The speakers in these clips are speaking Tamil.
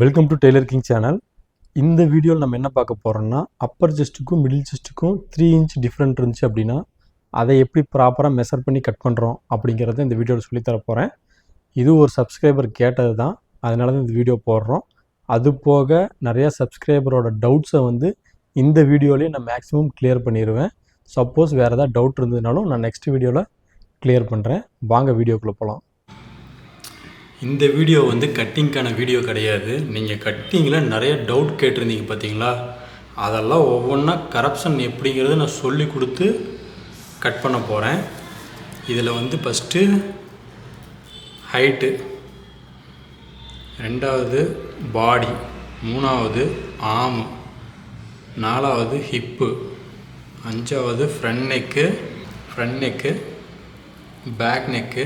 Welcome to tailor king channel இந்த வீடியோவில் நம்ம என்ன பார்க்க போகிறோம்னா அப்பர் செஸ்ட்டுக்கும் மிடில் செஸ்ட்டுக்கும் த்ரீ இன்ச் டிஃப்ரெண்ட் இருந்துச்சு அப்படின்னா அதை எப்படி ப்ராப்பராக மெஷர் பண்ணி கட் பண்ணுறோம் அப்படிங்கிறத இந்த வீடியோவில் சொல்லித்தர போகிறேன் இது ஒரு சப்ஸ்கிரைபர் கேட்டது தான். அதனால தான் இந்த வீடியோ போடுறோம். அது போக நிறையா சப்ஸ்கிரைபரோட டவுட்ஸை வந்து இந்த வீடியோலேயே நான் மேக்ஸிமம் கிளியர் பண்ணிடுவேன் சப்போஸ் வேறு ஏதாவது டவுட் இருந்ததுனாலும் நான் நெக்ஸ்ட் வீடியோவில் கிளியர் பண்ணுறேன் வாங்க வீடியோக்குள்ளே போகலாம் இந்த வீடியோ வந்து கட்டிங்க்கான வீடியோ கிடையாது. நீங்கள் கட்டிங்கில் நிறைய டவுட் கேட்டிருந்தீங்க பார்த்தீங்களா அதெல்லாம் ஒவ்வொன்றா கரப்ஷன் எப்படிங்கிறத நான் சொல்லி கொடுத்து கட் பண்ண போகிறேன் இதில் வந்து ஃபஸ்ட்டு ஹைட்டு ரெண்டாவது பாடி மூணாவது ஆம் நாலாவது ஹிப்பு அஞ்சாவது front neck front neck back neck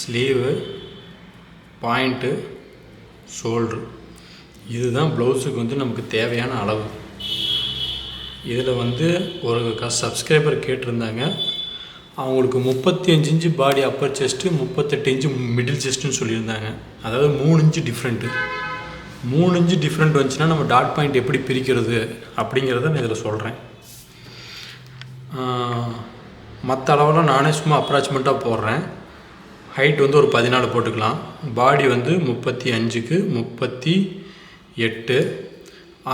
sleeve point shoulder. இதுதான் ப்ளவுஸுக்கு வந்து நமக்கு தேவையான அளவு. இதில் வந்து ஒரு க சப்ஸ்கிரைபர் கேட்டிருந்தாங்க. அவங்களுக்கு முப்பத்தி அஞ்சு இன்ச்சு பாடி அப்பர் செஸ்ட்டு முப்பத்தெட்டு இன்ச்சு மிடில் செஸ்ட்டுன்னு சொல்லியிருந்தாங்க. அதாவது மூணு இன்ச்சு டிஃப்ரெண்ட்டு மூணு இன்ச்சு டிஃப்ரெண்ட் வந்துச்சுன்னா நம்ம டாட் பாயிண்ட் எப்படி பிரிக்கிறது அப்படிங்கிறத நான் இதில் சொல்கிறேன். மற்ற அளவெல்லாம் நானே சும்மா அப்ராச்மெண்ட்டாக போடுறேன். ஹைட் வந்து ஒரு பதினாலு போட்டுக்கலாம். பாடி வந்து முப்பத்தி அஞ்சுக்கு முப்பத்தி எட்டு.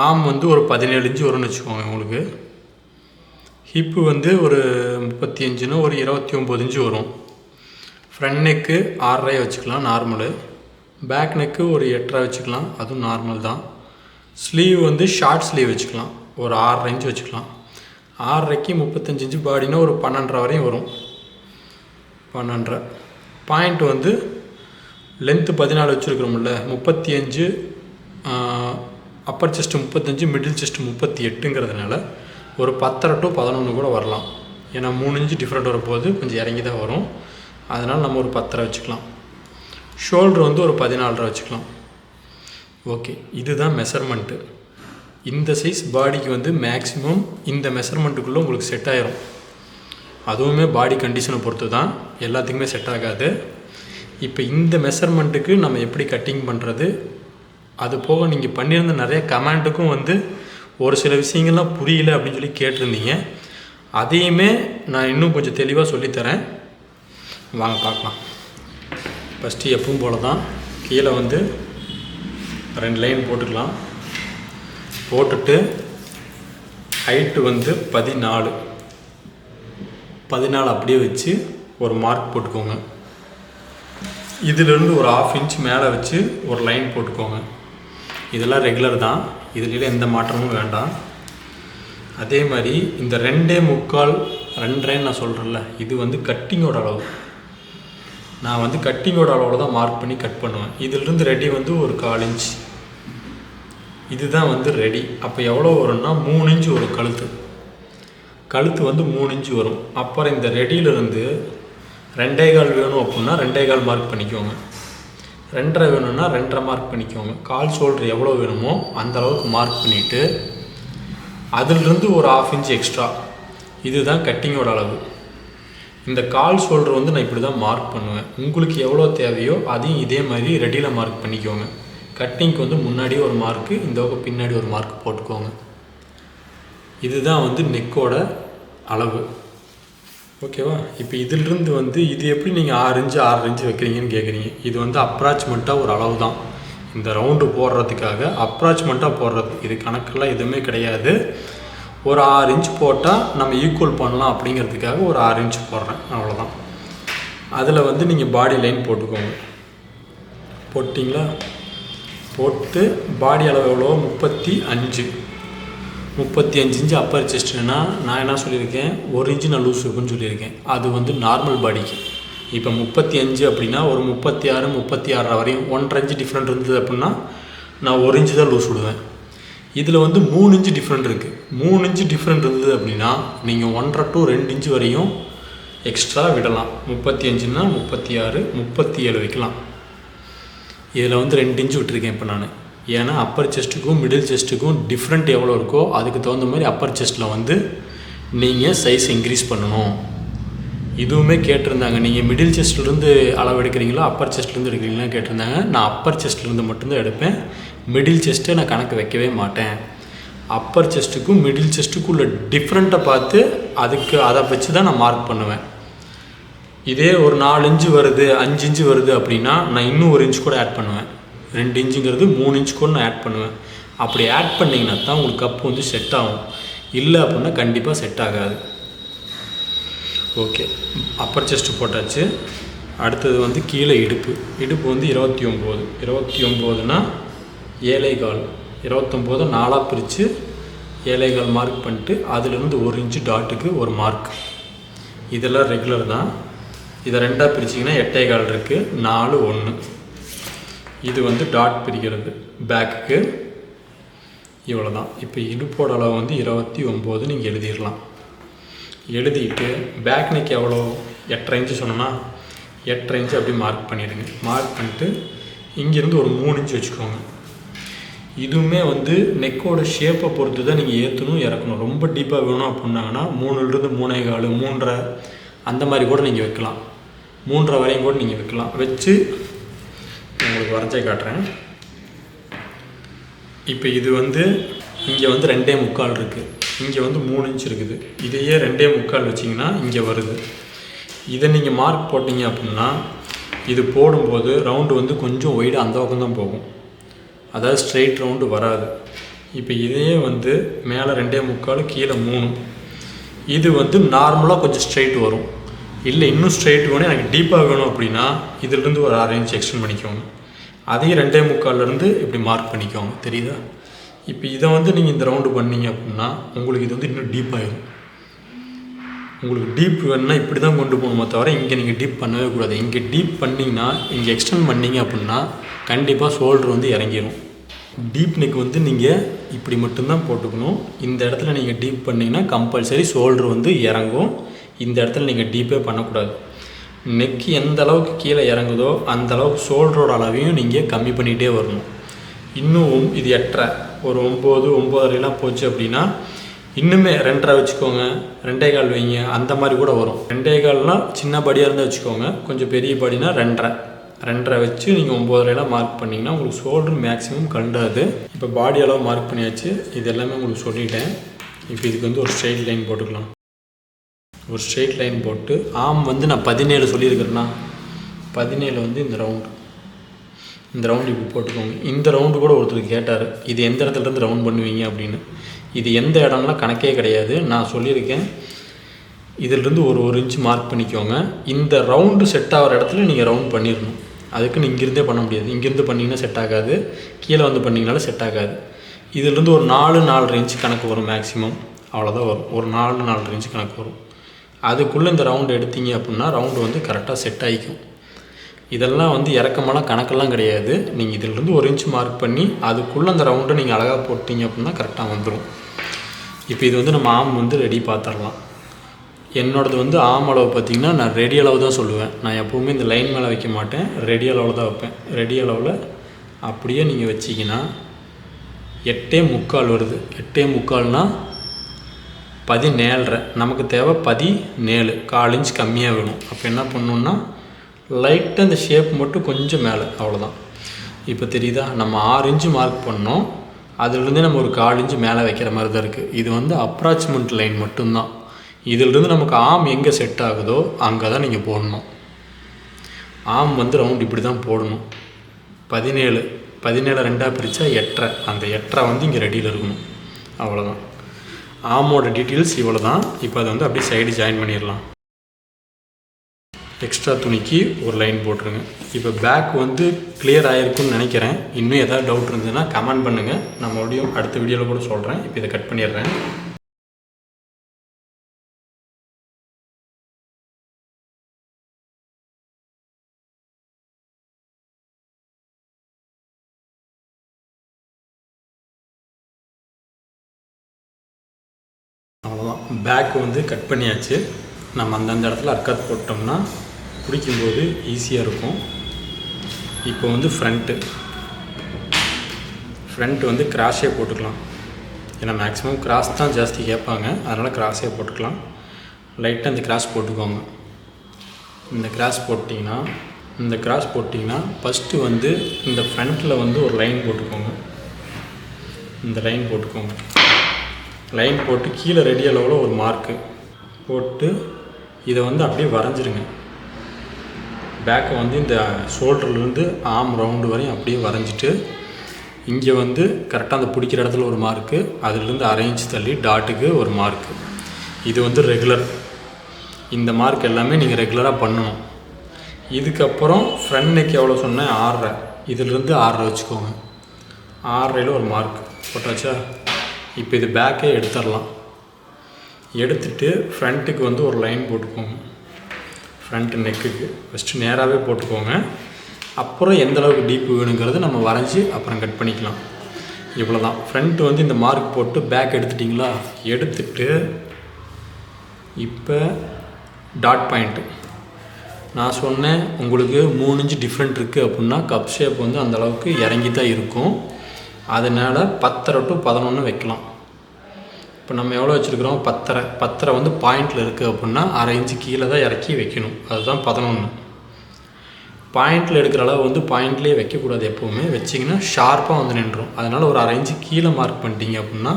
ஆம் வந்து ஒரு பதினேழு இன்ச்சு வரும்னு வச்சுக்கோங்க உங்களுக்கு. ஹிப்பு வந்து ஒரு முப்பத்தி அஞ்சுன்னு ஒரு இருபத்தி ஒம்பது இன்ச்சு வரும். ஃப்ரண்ட் நெக்கு ஆறரை வச்சுக்கலாம் நார்மலு பேக் நெக்கு ஒரு எட்டரை வச்சுக்கலாம் அதுவும் நார்மல் தான். ஸ்லீவ் வந்து ஷார்ட் ஸ்லீவ் வச்சுக்கலாம் ஒரு ஆறரை இன்ச்சு வச்சுக்கலாம். ஆறரைக்கு முப்பத்தஞ்சு இன்ச்சு பாடினா ஒரு பன்னெண்டரை வரையும் வரும். பன்னெண்டரை. பாயிண்ட் வந்து லென்த்து பதினாலு வச்சுருக்குறோம்ல முப்பத்தி அஞ்சு அப்பர் செஸ்ட்டு முப்பத்தஞ்சு மிடில் செஸ்ட்டு முப்பத்தி எட்டுங்கிறதுனால ஒரு பத்தரை டு பதினொன்று கூட வரலாம். ஏன்னா மூணு இன்ச்சு டிஃப்ரெண்ட் வரும்போது கொஞ்சம் இறங்கி தான் வரும். அதனால் நம்ம ஒரு பத்தரை வச்சுக்கலாம். ஷோல்ட்ரு வந்து ஒரு பதினாலரை வச்சுக்கலாம். ஓகே இதுதான் மெஷர்மெண்ட்டு இந்த சைஸ் பாடிக்கு வந்து மேக்ஸிமம் இந்த மெஷர்மெண்ட்டுக்குள்ளே உங்களுக்கு செட் ஆயிரும். அதுவுமே பாடி கண்டிஷனை பொறுத்து தான் எல்லாத்துக்குமே செட் ஆகாது. இப்போ இந்த மெஷர்மெண்ட்டுக்கு நம்ம எப்படி கட்டிங் பண்ணுறது அது போக நீங்கள் பண்ணியிருந்த நிறைய கமெண்ட்டுக்கும் வந்து ஒரு சில விஷயங்கள்லாம் புரியல அப்படின்னு சொல்லி கேட்டிருந்தீங்க. அதையுமே நான் இன்னும் கொஞ்சம் தெளிவாக சொல்லித்தரேன். வாங்க பார்க்கலாம். ஃபஸ்ட்டு எப்பவும் போல தான் கீழே வந்து ரெண்டு லைன் போட்டுக்கலாம். போட்டுட்டு ஹைட்டு வந்து பதினாலு. பதினாலு அப்படியே வச்சு ஒரு மார்க் போட்டுக்கோங்க. இதிலிருந்து ஒரு ஆஃப் இன்ச் மேலே வச்சு ஒரு லைன் போட்டுக்கோங்க. இதெல்லாம் ரெகுலர் தான். இதுல எந்த மாற்றமும் வேண்டாம். அதே மாதிரி இந்த ரெண்டே முக்கால் ரெண்டரைன்னு நான் சொல்கிறேன்ல இது வந்து கட்டிங்கோட அளவு. நான் வந்து கட்டிங்கோட அளவில் தான் மார்க் பண்ணி கட் பண்ணுவேன். இதிலிருந்து ரெடி வந்து ஒரு கால் இன்ச் இதுதான் வந்து ரெடி அப்போ எவ்வளோ வரும்னா மூணு இன்ச்சு ஒரு கழுத்து. கழுத்து வந்து மூணு இன்ச்சு வரும். அப்புறம் இந்த ரெடியிலிருந்து ரெண்டே கால் வேணும் அப்படின்னா ரெண்டே கால் மார்க் பண்ணிக்கோங்க. ரெண்டரை வேணும்னா ரெண்டரை மார்க் பண்ணிக்கோங்க. கால் ஷோல்டர் எவ்வளோ வேணுமோ அந்த அளவுக்கு மார்க் பண்ணிவிட்டு அதிலிருந்து ஒரு ஆஃப் இன்ச் எக்ஸ்ட்ரா இதுதான் கட்டிங்கோட அளவு. இந்த கால் ஷோல்டர் வந்து நான் இப்படி தான் மார்க் பண்ணுவேன். உங்களுக்கு எவ்வளோ தேவையோ அதையும் இதே மாதிரி ரெடியில் மார்க் பண்ணிக்கோங்க. கட்டிங்க்கு வந்து முன்னாடி ஒரு மார்க்கு இந்த பக்கம் பின்னாடி ஒரு மார்க் போட்டுக்கோங்க. இதுதான் வந்து நெக்கோட அளவு. ஓகேவா இப்போ இதிலிருந்து வந்து இது எப்படி நீங்கள் ஆறு இன்ச்சு ஆறு இன்ச்சு வைக்கிறீங்கன்னு கேட்குறீங்க இது வந்து அப்ராச்மெண்ட்டாக ஒரு அளவு தான் இந்த ரவுண்டு போடுறதுக்காக அப்ராச்மெண்ட்டாக போடுறது. இது கணக்கெல்லாம் எதுவுமே கிடையாது. ஒரு ஆறு இன்ச் போட்டால் நம்ம ஈக்குவல் பண்ணலாம் அப்படிங்கிறதுக்காக ஒரு ஆறு இன்ச் போடுறேன். அவ்வளோதான் அதில் வந்து நீங்கள் பாடி லைன் போட்டுக்கோங்க. போட்டிங்களா? போட்டு பாடி அளவு எவ்வளோ முப்பத்தி அஞ்சு. முப்பத்தி அஞ்சு இன்ச்சு அப்பர் செஸ்ட்னா நான் என்ன சொல்லியிருக்கேன்? ஒரு இன்ச்சு நான் லூஸ் இருக்குன்னு சொல்லியிருக்கேன். அது வந்து நார்மல் பாடிக்கு இப்போ முப்பத்தி அஞ்சு அப்படின்னா ஒரு முப்பத்தி ஆறு முப்பத்தி ஆறரை வரையும் ஒன்றரை இன்ச்சு டிஃப்ரெண்ட் இருந்தது அப்படின்னா நான் ஒரு இன்ச்சு தான் லூஸ் விடுவேன். இதில் வந்து மூணு இன்ச்சு டிஃப்ரெண்ட் இருக்குது மூணு இன்ச்சு டிஃப்ரெண்ட் இருந்தது அப்படின்னா நீங்கள் ஒன்றரை டு ரெண்டு இன்ச்சு வரையும் எக்ஸ்ட்ரா விடலாம். முப்பத்தி அஞ்சுன்னா முப்பத்தி ஆறு முப்பத்தி ஏழு வைக்கலாம். இதில் வந்து ரெண்டு இன்ச்சு விட்டுருக்கேன் இப்போ நான். ஏன்னா அப்பர் செஸ்ட்டுக்கும் மிடில் செஸ்ட்டுக்கும் டிஃப்ரெண்ட் எவ்வளோ இருக்கோ அதுக்கு தகுந்த மாதிரி அப்பர் செஸ்ட்டில் வந்து நீங்கள் சைஸ் இன்க்ரீஸ் பண்ணணும். இதுவுமே கேட்டிருந்தாங்க. நீங்கள் மிடில் செஸ்ட்லேருந்து அளவு எடுக்கிறீங்களோ அப்பர் செஸ்ட்லேருந்து எடுக்கிறீங்களா கேட்டிருந்தாங்க. நான் அப்பர் செஸ்ட்லேருந்து மட்டும்தான் எடுப்பேன். மிடில் செஸ்ட்டை நான் கணக்கு வைக்கவே மாட்டேன். அப்பர் செஸ்ட்டுக்கும் மிடில் செஸ்ட்டுக்கும் உள்ள டிஃப்ரெண்ட்டை பார்த்து அதுக்கு அதை வச்சு தான் நான் மார்க் பண்ணுவேன். இதே ஒரு நாலு இன்ச்சு வருது அஞ்சு இன்ச்சு வருது அப்படின்னா நான் இன்னும் ஒரு இன்ச் கூட ஆட் பண்ணுவேன். ரெண்டு இன்ச்சுங்கிறது மூணு இன்ச் கூட நான் ஆட் பண்ணுவேன். அப்படி ஆட் பண்ணிங்கன்னா தான் உங்களுக்கு கப்பு வந்து செட் ஆகும். இல்லை அப்படின்னா கண்டிப்பாக செட் ஆகாது. ஓகே அப்பர் செஸ்ட் போட்டாச்சு. அடுத்தது வந்து கீழே இடுப்பு. இடுப்பு வந்து இருபத்தி ஒம்பது. இருபத்தி ஒம்போதுனா ஏழை கால். இருபத்தொம்போது நாலாக பிரித்து ஏழை கால் மார்க் பண்ணிட்டு அதுலேருந்து ஒரு இன்ச்சு டாட்டுக்கு ஒரு மார்க் இதெல்லாம் ரெகுலர் தான். இதை ரெண்டாக பிரிச்சிங்கன்னா எட்டை கால் இருக்குது நாலு ஒன்று இது வந்து டாட் பிரிக்கிறது பேக்குக்கு இவ்வளோ தான் இப்போ இடுப்போட அளவு வந்து இருபத்தி ஒம்பது நீங்கள் எழுதிடலாம். எழுதிட்டு பேக் நெக் எவ்வளோ எட்டரை இன்ச்சு சொன்னோன்னா எட்டரை இன்ச்சு அப்படி மார்க் பண்ணிடுங்க. மார்க் பண்ணிட்டு இங்கேருந்து ஒரு மூணு இன்ச்சு வச்சுக்கோங்க. இதுவுமே வந்து நெக்கோட ஷேப்பை பொறுத்து தான் நீங்கள் ஏற்றணும் இறக்கணும். ரொம்ப டீப்பாக வேணும் அப்படின்னாங்கன்னா மூணுலேருந்து மூணே கால் மூன்றரை அந்த மாதிரி கூட நீங்கள் வைக்கலாம். மூன்றரை வரையும் கூட நீங்கள் வைக்கலாம். வச்சு உங்களுக்கு வரைஞ்சே காட்டுறேன். இப்போ இது வந்து இங்கே வந்து ரெண்டே முக்கால் இருக்குது இங்கே வந்து மூணு இன்ச் இருக்குது. இதையே ரெண்டே முக்கால் வச்சிங்கன்னா இங்கே வருது. இதை நீங்கள் மார்க் போட்டீங்க அப்படின்னா இது போடும்போது ரவுண்டு வந்து கொஞ்சம் ஒய்டு அந்த பக்கம் தான் போகும். அதாவது ஸ்ட்ரெயிட் ரவுண்டு வராது. இப்போ இதையே வந்து மேலே ரெண்டே முக்கால் கீழே மூணு. இது வந்து நார்மலாக கொஞ்சம் ஸ்ட்ரெயிட் வரும். இல்லை இன்னும் ஸ்ட்ரெயிட் வேணும் எனக்கு டீப்பாக வேணும் அப்படின்னா இதிலிருந்து ஒரு அரை இன்ச் எக்ஸ்டெண்ட் பண்ணிக்கோங்க. அதையும் ரெண்டே முக்கால்லேருந்து இப்படி மார்க் பண்ணிக்கோங்க தெரியுதா? இப்போ இதை வந்து நீங்கள் இந்த ரவுண்டு பண்ணீங்க அப்படின்னா உங்களுக்கு இது வந்து இன்னும் டீப்பாகிடும் உங்களுக்கு டீப் வேணும்னா இப்படி தான் கொண்டு போகணுமே தவிர இங்கே நீங்கள் டீப் பண்ணவே கூடாது. இங்கே டீப் பண்ணிங்கன்னா இங்கே எக்ஸ்டெண்ட் பண்ணிங்க அப்படின்னா கண்டிப்பாக ஷோல்டர் வந்து இறங்கிடும் டீப் நெக் வந்து நீங்கள் இப்படி மட்டும்தான் போட்டுக்கணும். இந்த இடத்துல நீங்கள் டீப் பண்ணிங்கன்னா கம்பல்சரி ஷோல்டர் வந்து இறங்கும். இந்த இடத்துல நீங்கள் டீப்பே பண்ணக்கூடாது. நெக் எந்த அளவுக்கு கீழே இறங்குதோ அந்த அளவுக்கு ஷோல்டரோட அளவையும் நீங்கள் கம்மி பண்ணிகிட்டே வரணும். இன்னும் இது எட்டரை. ஒரு ஒம்பது ஒம்பதரைலாம் போச்சு அப்படின்னா இன்னுமே ரெண்டரை வச்சுக்கோங்க. ரெண்டே கால் வைங்க. அந்த மாதிரி கூட வரும். ரெண்டே கால்னால் சின்ன படியாக இருந்தால் வச்சுக்கோங்க. கொஞ்சம் பெரிய படினா ரெண்டரை. ரெண்டரை வச்சு நீங்கள் ஒம்போதரையெல்லாம் மார்க் பண்ணிங்கன்னா உங்களுக்கு ஷோல்டர் மேக்ஸிமம் கண்டாது இப்போ பாடி அளவு மார்க் பண்ணியாச்சு. இது எல்லாமே உங்களுக்கு சொல்லிட்டேன். இப்போ இதுக்கு வந்து ஒரு ஸ்ட்ரெயிட் லைன் போட்டுக்கலாம். ஒரு ஸ்ட்ரெயிட் லைன் போட்டு ஆம் வந்து நான் பதினேழு சொல்லியிருக்கிறேன்னா பதினேழு வந்து இந்த ரவுண்டு இந்த ரவுண்டு இப்படி போட்டுக்கோங்க. இந்த ரவுண்டு கூட ஒருத்தர் கேட்டார் இது எந்த இடத்துல இருந்து ரவுண்ட் பண்ணுவீங்க? அப்படின்னு. இது எந்த இடம்லாம் கணக்கே கிடையாது. நான் சொல்லியிருக்கேன் இதிலிருந்து ஒரு ஒரு இன்ச் மார்க் பண்ணிக்கோங்க. இந்த ரவுண்டு செட் ஆகிற இடத்துல நீங்கள் ரவுண்ட் பண்ணிடணும். அதுக்குன்னு இங்கேருந்தே பண்ண முடியாது. இங்கேருந்து பண்ணிங்கன்னா செட் ஆகாது. கீழே வந்து பண்ணிங்கனாலும் செட் ஆகாது. இதிலிருந்து ஒரு நாலு நாலரை இன்ச் கணக்கு வரும் மேக்ஸிமம் அவ்வளோதான் வரும். ஒரு நாலு நாலரை இன்ச் கணக்கு வரும். அதுக்குள்ளே இந்த ரவுண்டு எடுத்தீங்க அப்படின்னா ரவுண்டு வந்து கரெக்டாக செட் ஆகிக்கும் இதெல்லாம் வந்து இறக்கமெல்லாம் கணக்கெல்லாம் கிடையாது. நீங்கள் இதிலிருந்து ஒரு இன்ச்சு மார்க் பண்ணி அதுக்குள்ளே அந்த ரவுண்டை நீங்கள் அழகாக போட்டிங்க அப்படின்னா கரெக்டாக வந்துடும் இப்போ இது வந்து நம்ம ஆம் வந்து ரெடி பார்த்துடலாம் என்னோடது வந்து ஆம் அளவு பார்த்திங்கன்னா நான் ரெடி அளவு தான் சொல்லுவேன். நான் எப்போவுமே இந்த லைன் மேலே வைக்க மாட்டேன். ரெடி அளவில் தான் வைப்பேன். ரெடி அளவில் அப்படியே நீங்கள் வச்சிங்கன்னா எட்டே முக்கால் வருது. எட்டே முக்கால்னால் பதினேழரை. நமக்கு தேவை பதினேழு. கால் இன்ச் கம்மியாக வேணும். அப்போ என்ன பண்ணணுன்னா லைட்டாக இந்த ஷேப் மட்டும் கொஞ்சம் மேலே. அவ்வளோதான் இப்போ தெரியுதா? நம்ம ஆறு இன்ச்சு மார்க் பண்ணோம். அதுலேருந்து நம்ம ஒரு கால் இன்ச்சு மேலே வைக்கிற மாதிரி தான் இருக்குது இது வந்து அப்ராச்மெண்ட் லைன் மட்டும்தான். இதிலிருந்து நமக்கு ஆம் எங்கே செட் ஆகுதோ அங்கே தான் நீங்கள் போடணும். ஆம் வந்து ரவுண்ட் இப்படி தான் போடணும். பதினேழு. பதினேழு ரெண்டாக பிரித்தா எட்டரை. அந்த எட்டரை வந்து இங்கே ரெடியில் இருக்கணும். அவ்வளோதான் ஆமோட டீட்டெயில்ஸ் இவ்வளோ தான் இப்போ அதை வந்து அப்படியே சைடு ஜாயின் பண்ணிடலாம். எக்ஸ்ட்ரா துணிக்கு ஒரு லைன் போட்டுருங்க. இப்போ பேக் வந்து கிளியர் ஆகிருக்குன்னு நினைக்கிறேன். இன்னும் எதாவது டவுட் இருந்ததுன்னா கமெண்ட் பண்ணுங்கள் நான் மறுபடியும் அடுத்த வீடியோவில் கூட சொல்கிறேன் இப்போ இதை கட் பண்ணிடுறேன். பேக் வந்து கட் பண்ணியாச்சு. நம்ம அந்தந்த இடத்துல அர்க்காத் போட்டோம்னா பிடிக்கும்போது ஈஸியாக இருக்கும். இப்போ வந்து ஃப்ரண்ட்டு ஃப்ரண்ட் வந்து கிராஷே போட்டுக்கலாம். ஏன்னா மேக்ஸிமம் கிராஸ் தான் ஜாஸ்தி கேட்பாங்க. அதனால் கிராஸே போட்டுக்கலாம். லைட்டாக அந்த கிராஸ் போட்டுக்கோங்க. இந்த கிராஸ் போட்டிங்கன்னா இந்த கிராஸ் போட்டிங்கன்னா ஃபஸ்ட்டு வந்து இந்த ஃப்ரண்ட்டில் வந்து ஒரு லைன் போட்டுக்கோங்க. இந்த லைன் போட்டுக்கோங்க. லைன் போட்டு கீழே ரெடி அளவில் ஒரு மார்க்கு போட்டு இதை வந்து அப்படியே வரைஞ்சிருங்க. பேக்கை வந்து இந்த ஷோல்டர்லேருந்து ஆம் ரவுண்டு வரையும் அப்படியே வரைஞ்சிட்டு இங்கே வந்து கரெக்டாக அந்த பிடிக்கிற இடத்துல ஒரு மார்க்கு அதுலேருந்து அரேஞ்ச் தள்ளி டாட்டுக்கு ஒரு மார்க்கு இது வந்து ரெகுலர் இந்த மார்க் எல்லாமே நீங்கள் ரெகுலராக பண்ணணும். இதுக்கப்புறம் ஃப்ரண்ட் நெக் எவ்வளோ சொன்னேன்? ஆறரை. இதுலேருந்து ஆறரை வச்சுக்கோங்க. ஆறரையில் ஒரு மார்க் போட்டாச்சா? இப்போ இது பேக்கே எடுத்துடலாம். எடுத்துட்டு ஃப்ரண்ட்டுக்கு வந்து ஒரு லைன் போட்டுக்கோங்க. ஃப்ரண்ட்டு நெக்குக்கு ஃபஸ்ட்டு நேராகவே போட்டுக்கோங்க. அப்புறம் எந்த அளவுக்கு டீப் வேணுங்கிறது நம்ம வரைஞ்சி அப்புறம் கட் பண்ணிக்கலாம். இவ்வளோ தான் ஃப்ரண்ட்டு வந்து இந்த மார்க் போட்டு பேக் எடுத்துட்டிங்களா? எடுத்துட்டு இப்போ டாட் பாயிண்ட்டு நான் சொன்னேன் உங்களுக்கு மூணு இன்ச்சு டிஃப்ரெண்ட் இருக்குது அப்படின்னா கப் ஷேப் வந்து அந்தளவுக்கு இறங்கி தான் இருக்கும். அதனால் பத்தரை டு பதினொன்று வைக்கலாம். இப்போ நம்ம எவ்வளோ வச்சுருக்கிறோம்? பத்தரை. பத்தரை வந்து பாயிண்டில் இருக்குது அப்படின்னா அரை இன்ச்சு கீழே தான் இறக்கி வைக்கணும். அதுதான் பதினொன்று பாயிண்டில் எடுக்கிற அளவு வந்து பாயிண்ட்லேயே வைக்கக்கூடாது எப்போவுமே. வச்சிங்கன்னா ஷார்ப்பாக வந்து நின்றோம் அதனால் ஒரு அரை இன்ச்சு கீழே மார்க் பண்ணிட்டீங்க அப்படின்னா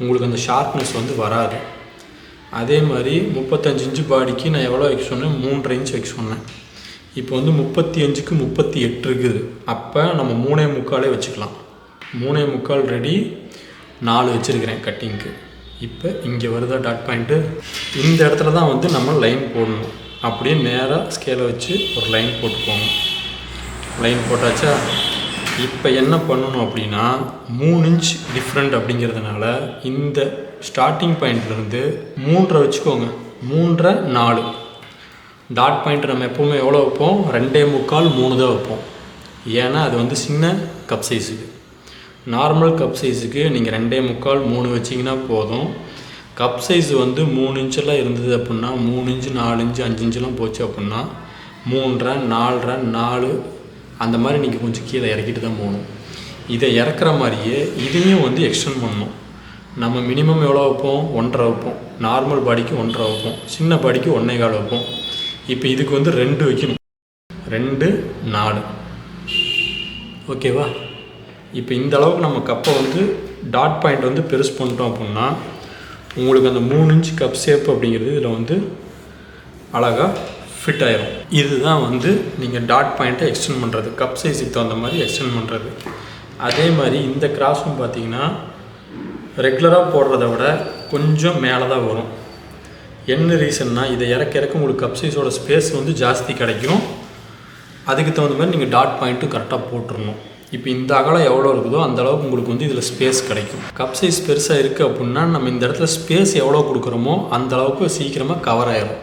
உங்களுக்கு அந்த ஷார்ப்னஸ் வந்து வராது. அதே மாதிரி முப்பத்தஞ்சு இன்ச்சு பாடிக்கு நான் எவ்வளோ வைக்க சொன்னேன்? மூன்றரை இன்ச்சு வைக்க சொன்னேன். இப்போ வந்து முப்பத்தி அஞ்சுக்கு முப்பத்தி எட்டு இருக்குது. அப்போ நம்ம மூணே முக்காலே வச்சுக்கலாம். மூணே முக்கால் ரெடி நாலு வச்சுருக்கிறேன் கட்டிங்க்கு இப்போ இங்கே வருதா டாட் பாயிண்ட்டு இந்த இடத்துல தான் வந்து நம்ம லைன் போடணும். அப்படியே நேராக ஸ்கேலை வச்சு ஒரு லைன் போட்டுக்கோங்க லைன் போட்டாச்சா? இப்போ என்ன பண்ணணும் அப்படின்னா மூணு இன்ச் டிஃப்ரெண்ட் அப்படிங்கிறதுனால இந்த ஸ்டார்டிங் பாயிண்ட்லேருந்து மூன்றரை வச்சுக்கோங்க. மூன்றரை நாலு. டாட் பாயிண்ட் நம்ம எப்போவுமே எவ்வளோ வைப்போம்? ரெண்டே முக்கால் மூணு தான் வைப்போம். ஏன்னா அது வந்து சின்ன கப் சைஸுக்கு நார்மல் கப் சைஸுக்கு நீங்கள் ரெண்டே முக்கால் மூணு வச்சிங்கன்னா போதும். கப் சைஸ் வந்து மூணு இன்ச்செல்லாம் இருந்தது அப்படின்னா மூணு இன்ச்சு நாலு இன்ச்சு அஞ்சு இன்ச்செல்லாம் போச்சு அப்படின்னா மூன்றரை நாலரை நாலு அந்த மாதிரி நீங்கள் கொஞ்சம் கீழே இறக்கிட்டு தான் போகணும். இதை இறக்குற மாதிரியே இதையும் வந்து எக்ஸ்டெண்ட் பண்ணணும். நம்ம மினிமம் எவ்வளோ வைப்போம்? ஒன்றரை வைப்போம். நார்மல் பாடிக்கு ஒன்றரை வைப்போம். சின்ன பாடிக்கு ஒன்றே கால் வைப்போம். இப்போ இதுக்கு வந்து ரெண்டு வைக்கணும். ரெண்டு நாலு. ஓகேவா இப்போ இந்த அளவுக்கு நம்ம கப்பை வந்து டாட் பாயிண்ட் வந்து பெருசு பண்ணிட்டோம் அப்படின்னா உங்களுக்கு அந்த மூணு இன்ச் கப் ஷேப் அப்படிங்கிறது இதில் வந்து அழகாக ஃபிட் ஆயிரும். இதுதான் வந்து நீங்கள் டாட் பாயிண்ட்டை எக்ஸ்டெண்ட் பண்ணுறது கப் சைஸுக்கு தகுந்த மாதிரி எக்ஸ்டெண்ட் பண்ணுறது அதே மாதிரி இந்த கிராஸும் பார்த்தீங்கன்னா ரெகுலராக போடுறத விட கொஞ்சம் மேலே தான் வரும். என்ன ரீசன்னா இதை இறக்க இறக்க உங்களுக்கு கப் சைஸோட ஸ்பேஸ் வந்து ஜாஸ்தி கிடைக்கும். அதுக்கு தகுந்த மாதிரி நீங்கள் டாட் பாயிண்ட்டும் கரெக்டாக போட்டுருணும் இப்போ இந்த அகலம் எவ்வளோ இருக்குதோ அந்த அளவுக்கு உங்களுக்கு வந்து இதில் ஸ்பேஸ் கிடைக்கும். கப் சைஸ் பெருசாக இருக்குது அப்படின்னா நம்ம இந்த இடத்துல ஸ்பேஸ் எவ்வளோ கொடுக்குறோமோ அந்த அளவுக்கு சீக்கிரமாக கவர் ஆயிரும்.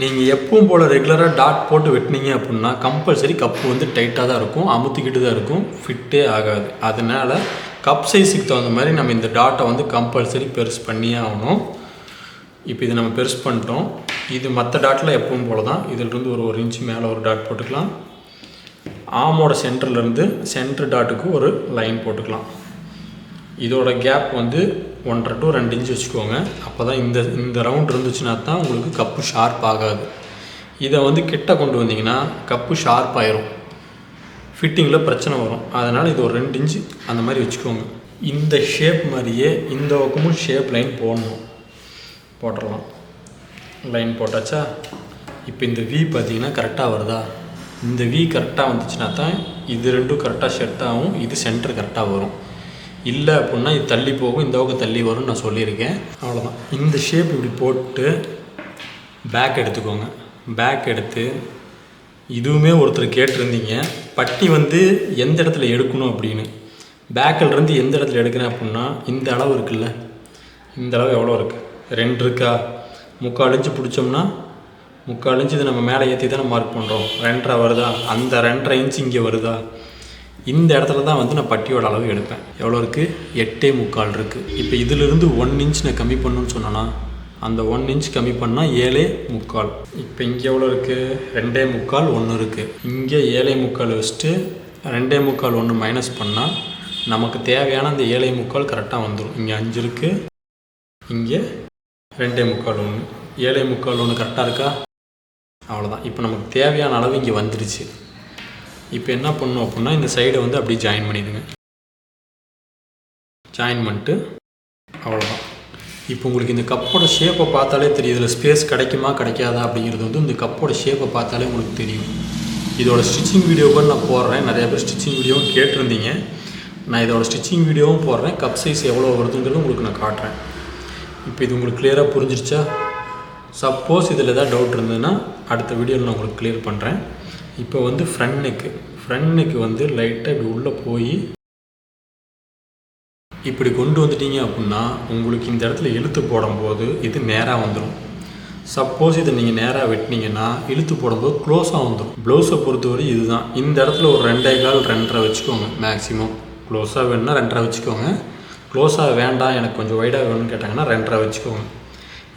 நீங்கள் எப்பவும் போல் ரெகுலராக டாட் போட்டு வெட்டினீங்க அப்படின்னா கம்பல்சரி கப்பு வந்து டைட்டாக தான் இருக்கும் அமுத்திக்கிட்டு தான் இருக்கும் ஃபிட்டே ஆகாது. அதனால் கப் சைஸுக்கு தகுந்த மாதிரி நம்ம இந்த டாட்டை வந்து கம்பல்சரி பெருசு பண்ணியே ஆகணும். இப்போ இது நம்ம பெருசு பண்ணிட்டோம். இது மற்ற டாட்டில் எப்பவும் போல தான் இதிலிருந்து ஒரு ஒரு இன்ச்சு மேலே ஒரு டாட் போட்டுக்கலாம். ஆமோட சென்டர்லேருந்து சென்டர் டாட்டுக்கு ஒரு லைன் போட்டுக்கலாம். இதோட கேப் வந்து ஒன்றரை டு ரெண்டு இன்ச் வச்சுக்கோங்க. அப்போ தான் இந்த இந்த ரவுண்ட் இருந்துச்சுன்னா தான் உங்களுக்கு கப்பு ஷார்ப் ஆகாது. இதை வந்து கிட்ட கொண்டு வந்தீங்கன்னா கப்பு ஷார்ப் ஆயிரும். ஃபிட்டிங்கில் பிரச்சனை வரும். அதனால் இது ஒரு ரெண்டு இன்ச்சு அந்த மாதிரி வச்சுக்கோங்க. இந்த ஷேப் மாதிரியே இந்த பக்கமும் ஷேப் லைன் போடணும். போட்டுடலாம். லைன் போட்டாச்சா? இப்போ இந்த வி பார்த்தீங்கன்னா கரெக்டாக வருதா? இந்த வி கரெக்டாக வந்துச்சுன்னா தான் இது ரெண்டும் கரெக்டாக செட் ஆகும் இது சென்டர் கரெக்டாக வரும். இல்லை அப்படின்னா இது தள்ளி போகும் இந்த பக்கம் தள்ளி வரும்னு நான் சொல்லியிருக்கேன். அவ்வளோதான் இந்த ஷேப் இப்படி போட்டு பேக் எடுத்துக்கோங்க. பேக் எடுத்து இதுவுமே ஒருத்தர் கேட்டிருந்தீங்க. பட்டி வந்து எந்த இடத்துல எடுக்கணும் அப்படின்னு. பேக்கில் இருந்து எந்த இடத்துல எடுக்கிறேன் அப்படின்னா இந்த அளவு இருக்குல்ல. இந்த அளவு எவ்வளோ இருக்குது ரெண்டு இருக்கா? முக்கால் இன்ச்சு பிடிச்சோம்னா முக்கால் இன்ச்சு இது நம்ம மேலே ஏற்றி தானே மார்க் பண்ணுறோம் ரெண்டரை வருதா? அந்த ரெண்டரை இன்ச்சு இங்கே வருதா? இந்த இடத்துல தான் வந்து நான் பட்டியோட அளவு எடுப்பேன். எவ்வளோ இருக்குது எட்டே முக்கால் இருக்குது இப்போ இதிலிருந்து ஒன் இன்ச் நான் கம்மி பண்ணுன்னு சொன்னேன்னா அந்த ஒன் இன்ச் கம்மி பண்ணால் ஏழே முக்கால். இப்போ இங்கே எவ்வளோ இருக்குது ரெண்டே முக்கால் ஒன்று இருக்குது இங்கே ஏழே முக்கால் வச்சுட்டு ரெண்டே முக்கால் ஒன்று மைனஸ் பண்ணால் நமக்கு தேவையான அந்த ஏழை முக்கால் கரெக்டாக வந்துடும் இங்கே அஞ்சு இருக்குது இங்கே ரெண்டே முக்கால் ஒன்று ஏழை முக்கால் ஒன்று கரெக்டாக இருக்கா? அவ்வளோதான் இப்போ நமக்கு தேவையான அளவு இங்கே வந்துருச்சு. இப்போ என்ன பண்ணணும் அப்படின்னா இந்த சைடை வந்து அப்படியே ஜாயின் பண்ணிடுங்க. ஜாயின் பண்ணிட்டு அவ்வளோதான் இப்போ உங்களுக்கு இந்த கப்போட ஷேப்பை பார்த்தாலே தெரியும். இதில் ஸ்பேஸ் கிடைக்குமா கிடைக்காதா அப்படிங்கிறது வந்து இந்த கப்போட ஷேப்பை பார்த்தாலே உங்களுக்கு தெரியும். இதோட ஸ்டிச்சிங் வீடியோக்கள் நான் போடுறேன். நிறைய பேர் ஸ்டிச்சிங் வீடியோவும் கேட்டிருந்தீங்க. நான் இதோட ஸ்டிச்சிங் வீடியோவும் போடுறேன். கப் சைஸ் எவ்வளோ வருதுங்கிறது உங்களுக்கு நான் காட்டுறேன். இப்போ இது உங்களுக்கு கிளியராக புரிஞ்சிருச்சா? சப்போஸ் இதில் எதாவது டவுட் இருந்ததுன்னா அடுத்த வீடியோவில் நான் உங்களுக்கு கிளியர் பண்ணுறேன் இப்போ வந்து ஃப்ரண்ட் நெக்கு ஃப்ரண்ட் நெக்கு வந்து லைட்டாக இப்படி உள்ளே போய் இப்படி கொண்டு வந்துட்டீங்க அப்படின்னா உங்களுக்கு இந்த இடத்துல இழுத்து போடும்போது இது நேராக வந்துடும் சப்போஸ் இதை நீங்கள் நேராக வெட்டினீங்கன்னா இழுத்து போடும்போது க்ளோஸாக வந்துடும் ப்ளவுஸை பொறுத்தவரை இதுதான். இந்த இடத்துல ஒரு ரெண்டே கால் ரெண்டரை வச்சுக்கோங்க மேக்ஸிமம் க்ளோஸாக வேணும்னா ரெண்டரை வச்சுக்கோங்க. க்ளோஸாக வேண்டாம் எனக்கு கொஞ்சம் ஒய்டாக வேணும்னு கேட்டாங்கன்னா ரெண்டரை வச்சுக்கோங்க.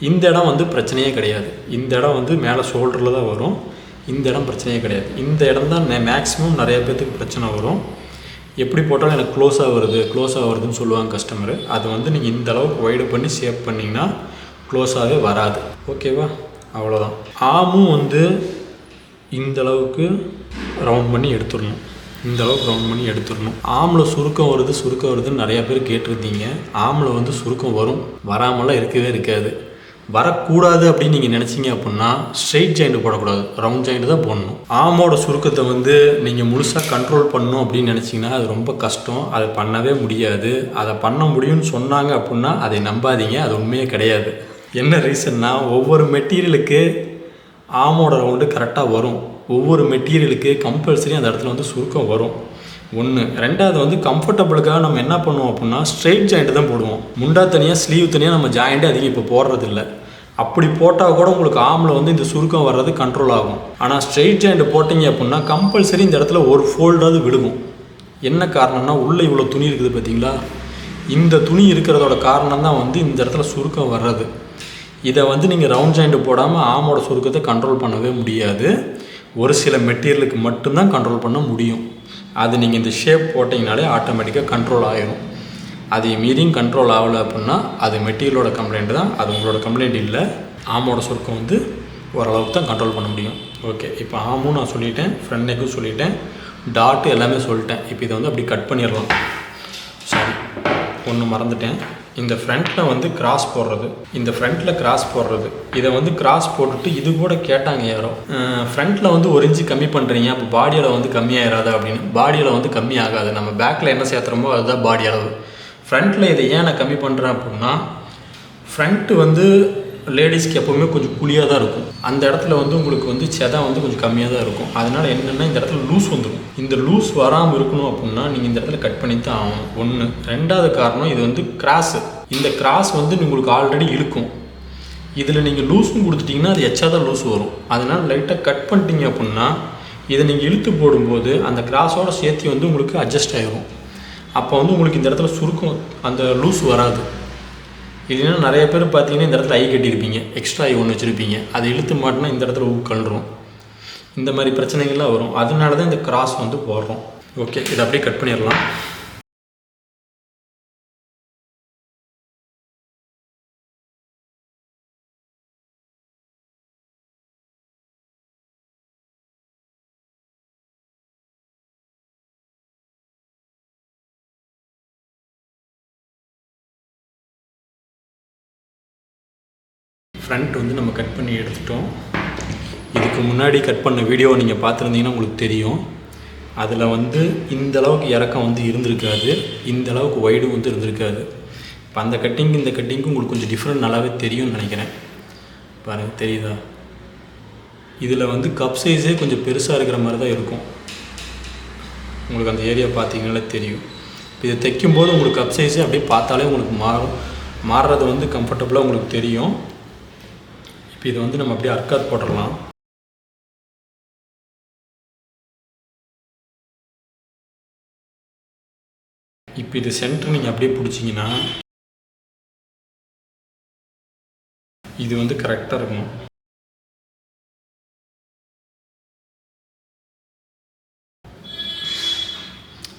இந்த இடம் வந்து பிரச்சனையே கிடையாது. இந்த இடம் வந்து மேலே ஷோல்டரில் தான் வரும். இந்த இடம் பிரச்சனையே கிடையாது. இந்த இடம் தான் மேக்ஸிமம் நிறைய பேர்த்துக்கு பிரச்சனை வரும். எப்படி போட்டாலும் எனக்கு க்ளோஸாக வருது க்ளோஸாக வருதுன்னு சொல்லுவாங்க கஸ்டமரு அது வந்து நீங்கள் இந்த அளவுக்கு ஒய்டு பண்ணி ஷேப் பண்ணிங்கன்னா க்ளோஸாகவே வராது. ஓகேவா அவ்வளோதான் ஆமும் வந்து இந்த அளவுக்கு ரவுண்ட் பண்ணி எடுத்துடணும். இந்த அளவுக்கு ரவுண்ட் பண்ணி எடுத்துடணும். ஆமில் சுருக்கம் வருது சுருக்கம் வருதுன்னு நிறையா பேர் கேட்டிருந்தீங்க. ஆமில் வந்து சுருக்கம் வரும். வராமலாம் இருக்கவே இருக்காது. வரக்கூடாது அப்படின்னு நீங்கள் நினச்சிங்க அப்படின்னா ஸ்ட்ரெயிட் ஜாயிண்ட் போடக்கூடாது. ரவுண்ட் ஜாயிண்ட் தான் போடணும். ஆமோட சுருக்கத்தை வந்து நீங்கள் முழுசாக கண்ட்ரோல் பண்ணணும் அப்படின்னு நினச்சிங்கன்னா அது ரொம்ப கஷ்டம். அதை பண்ணவே முடியாது. அதை பண்ண முடியும்னு சொன்னாங்க அப்படின்னா அதை நம்பாதீங்க. அது உண்மையே கிடையாது. என்ன ரீசன்னா ஒவ்வொரு மெட்டீரியலுக்கு ஆமோட ரவுண்டு கரெக்டாக வரும். ஒவ்வொரு மெட்டீரியலுக்கு கம்பல்சரி அந்த இடத்துல வந்து சுருக்கம் வரும். ஒன்று ரெண்டாவது வந்து கம்ஃபர்டபுளுக்காக நம்ம என்ன பண்ணுவோம் அப்படின்னா ஸ்ட்ரெயிட் ஜாயிண்ட் தான் போடுவோம். முண்டா தனியாக ஸ்லீவ் தனியாக நம்ம ஜாயிண்ட்டே அதிகம் இப்போ போடுறதில்ல. அப்படி போட்டால் கூட உங்களுக்கு ஆமில் வந்து இந்த சுருக்கம் வர்றது கண்ட்ரோல் ஆகும். ஆனால் ஸ்ட்ரெயிட் ஜாயிண்ட் போட்டிங்க அப்படின்னா கம்பல்சரி இந்த இடத்துல ஒரு ஃபோல்டாவது விழுகும். என்ன காரணம்னா உள்ளே இவ்வளோ துணி இருக்குது பார்த்தீங்களா இந்த துணி இருக்கிறதோட காரணம் தான் வந்து இந்த இடத்துல சுருக்கம் வர்றது. இதை வந்து நீங்கள் ரவுண்ட் ஜாயிண்ட் போடாமல் ஆமோட சுருக்கத்தை கண்ட்ரோல் பண்ணவே முடியாது. ஒரு சில மெட்டீரியலுக்கு மட்டும்தான் கண்ட்ரோல் பண்ண முடியும். அது நீங்கள் இந்த ஷேப் போட்டிங்கனாலே ஆட்டோமேட்டிக்காக கண்ட்ரோல் ஆகிடும் அதை மீறியும் கண்ட்ரோல் ஆகலை அப்படின்னா அது மெட்டீரியலோட கம்ப்ளைண்ட் தான். அது உங்களோட கம்ப்ளைண்ட் இல்லை. ஆமோட சுருக்கம் வந்து ஓரளவுக்கு தான் கண்ட்ரோல் பண்ண முடியும். ஓகே இப்போ ஆமும் நான் சொல்லிட்டேன் ஃப்ரண்ட் நெக்கும் சொல்லிட்டேன் டாட்டு எல்லாமே சொல்லிட்டேன். இப்போ இதை வந்து அப்படி கட் பண்ணிடலாம். சாரி ஒன்று மறந்துட்டேன். இந்த ஃப்ரண்ட்டில் வந்து கிராஸ் போடுறது. இந்த ஃப்ரண்ட்டில் கிராஸ் போடுறது. இதை வந்து கிராஸ் போட்டுட்டு இது கூட கேட்டாங்க யாரோ. ஃப்ரண்ட்டில் வந்து ஒரு இன்ச்சு கம்மி பண்ணுறீங்க அப்போ பாடி அளவு வந்து கம்மியாயிராதா அப்படின்னு. பாடியில் வந்து கம்மி ஆகாது. நம்ம பேக்கில் என்ன சேர்த்துறோமோ அதுதான் பாடி அளவு. ஃப்ரண்ட்டில் இதை ஏன் நான் கம்மி பண்ணுறேன் அப்படின்னா ஃப்ரண்ட்டு வந்து லேடிஸ்க்கு எப்போவுமே கொஞ்சம் குழியாக தான் இருக்கும். அந்த இடத்துல வந்து உங்களுக்கு வந்து செதம் வந்து கொஞ்சம் கம்மியாக தான் இருக்கும். அதனால் என்னென்னா இந்த இடத்துல லூஸ் வந்துடும் இந்த லூஸ் வராமல் இருக்கணும் அப்படின்னா நீங்கள் இந்த இடத்துல கட் பண்ணி தான் ஆகணும். ஒன்று ரெண்டாவது காரணம் இது வந்து கிராஸு இந்த கிராஸ் வந்து உங்களுக்கு ஆல்ரெடி இழுக்கும். இதில் நீங்கள் லூஸும் கொடுத்துட்டிங்கன்னா அது எச்சா தான் லூஸ் வரும். அதனால் லைட்டாக கட் பண்ணிட்டீங்க அப்படின்னா இதை நீங்கள் இழுத்து போடும்போது அந்த கிராஸோட சேர்த்து வந்து உங்களுக்கு அட்ஜஸ்ட் ஆகிரும் அப்போ வந்து உங்களுக்கு இந்த இடத்துல சுருக்கம் அந்த லூஸ் வராது. இல்லைன்னா நிறைய பேர் பார்த்தீங்கன்னா இந்த இடத்துல ஐ கட்டியிருப்பீங்க. எக்ஸ்ட்ரா ஐ ஒன்று வச்சுருப்பீங்க. அதை இழுத்து மாட்டினா இந்த இடத்துல கழுறோம். இந்த மாதிரி பிரச்சனைகள்லாம் வரும். அதனால தான் இந்த கிராஸ் வந்து போடுறோம். ஓகே இதை அப்படியே கட் பண்ணிடலாம். ஃப்ரண்ட் வந்து நம்ம கட் பண்ணி எடுத்துட்டோம். இதுக்கு முன்னாடி கட் பண்ண வீடியோ நீங்கள் பார்த்துருந்தீங்கன்னா உங்களுக்கு தெரியும். அதில் வந்து இந்த அளவுக்கு இறக்கம் வந்து இருந்திருக்காது. இந்த அளவுக்கு ஒய்டும் வந்து இருந்திருக்காது. இப்போ அந்த கட்டிங் இந்த கட்டிங்க்கு உங்களுக்கு கொஞ்சம் டிஃப்ரெண்ட் நல்லாவே தெரியும்னு நினைக்கிறேன். பாருங்கள் தெரியுதா? இதில் வந்து கப் சைஸே கொஞ்சம் பெருசாக இருக்கிற மாதிரி தான் இருக்கும். உங்களுக்கு அந்த ஏரியா பார்த்தீங்கன்னா தெரியும். இப்போ இதை தைக்கும்போது உங்களுக்கு கப் சைஸே அப்படியே பார்த்தாலே உங்களுக்கு மாறும். மாறுறது வந்து கம்ஃபர்டபுளாக உங்களுக்கு தெரியும். இப்போ இதை வந்து நம்ம அப்படியே அர்க்காத் போட்டுடலாம். இப்போ இது சென்டர் நீங்கள் அப்படியே பிடிச்சிங்கன்னா இது வந்து கரெக்டாக இருக்கணும்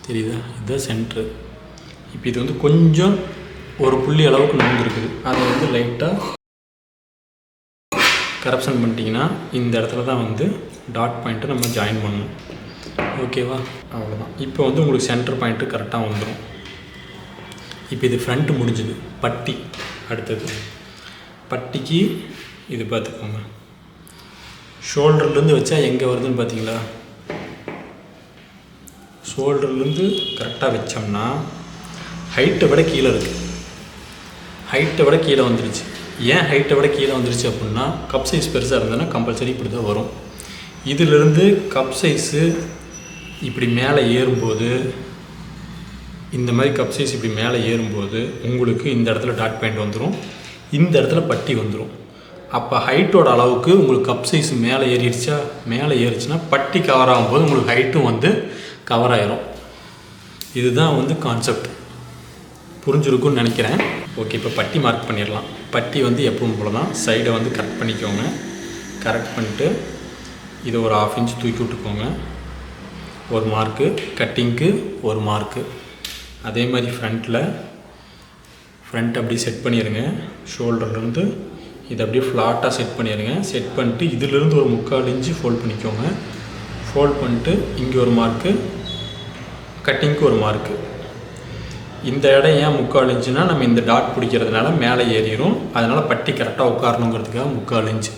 தெரியுதா? இதுதான் சென்ட்ரு. இப்போ இது வந்து கொஞ்சம் ஒரு புள்ளி அளவுக்கு நகர்ந்துருக்குது. அதை வந்து லைட்டாக கரப்ஷன் பண்ணிட்டீங்கன்னா இந்த இடத்துல தான் வந்து டாட் பாயிண்ட்டை நம்ம ஜாயின் பண்ணணும். ஓகேவா அவ்வளோதான் இப்போ வந்து உங்களுக்கு சென்டர் பாயிண்ட்டு கரெக்டாக வந்துடும் இப்போ இது ஃப்ரண்ட்டு முடிஞ்சுது. பட்டி. அடுத்தது. பட்டிக்கு இது பார்த்துக்கோங்க. ஷோல்டர்லேருந்து வச்சா எங்கே வருதுன்னு பார்த்தீங்களா? ஷோல்டர்லேருந்து கரெக்டாக வச்சோம்னா ஹைட்டை விட கீழே இருக்குது ஹைட்டை விட கீழே வந்துருச்சு. ஏன் ஹைட்டை விட கீழே வந்துருச்சு அப்படின்னா கப் சைஸ் பெருசாக இருந்ததுன்னா கம்பல்சரி இப்படி தான் வரும். இதிலிருந்து கப் சைஸு இப்படி மேலே ஏறும்போது இந்த மாதிரி கப் சைஸ் இப்படி மேலே ஏறும்போது உங்களுக்கு இந்த இடத்துல டாட் பாயிண்ட் வந்துடும் இந்த இடத்துல பட்டி வந்துடும் அப்போ ஹைட்டோட அளவுக்கு உங்களுக்கு கப் சைஸ் மேலே ஏறிடுச்சா? மேலே ஏறிச்சுன்னா பட்டி கவர் ஆகும்போது உங்களுக்கு ஹைட்டும் வந்து கவர் ஆயிரும். இதுதான் வந்து கான்செப்ட் புரிஞ்சிருக்கும்னு நினைக்கிறேன். ஓகே இப்போ பட்டி மார்க் பண்ணிடலாம் பட்டி வந்து எப்பவும் போல தான் சைடை வந்து கரெக்ட் பண்ணிக்கோங்க. கரெக்ட் பண்ணிட்டு இதை ஒரு ஆஃப் இன்ச் தூக்கி விட்டுக்கோங்க. ஒரு மார்க்கு கட்டிங்க்கு ஒரு மார்க்கு அதே மாதிரி ஃப்ரண்ட்டில் ஃப்ரண்ட் அப்படியே செட் பண்ணிடுங்க ஷோல்டர்லேருந்து இதை அப்படியே ஃப்ளாட்டாக செட் பண்ணிடுங்க செட் பண்ணிட்டு இதிலிருந்து ஒரு முக்கால் இன்ச்சு ஃபோல்ட் பண்ணிக்கோங்க. ஃபோல்ட் பண்ணிட்டு இங்கே ஒரு மார்க்கு கட்டிங்க்கு ஒரு மார்க்கு இந்த இடம் ஏன் முக்கால் இன்ச்சுன்னா நம்ம இந்த டாட் பிடிக்கிறதுனால மேலே ஏறிடும் அதனால் பட்டி கரெக்டாக உட்காரணுங்கிறதுக்காக முக்கால் இன்ச்சு.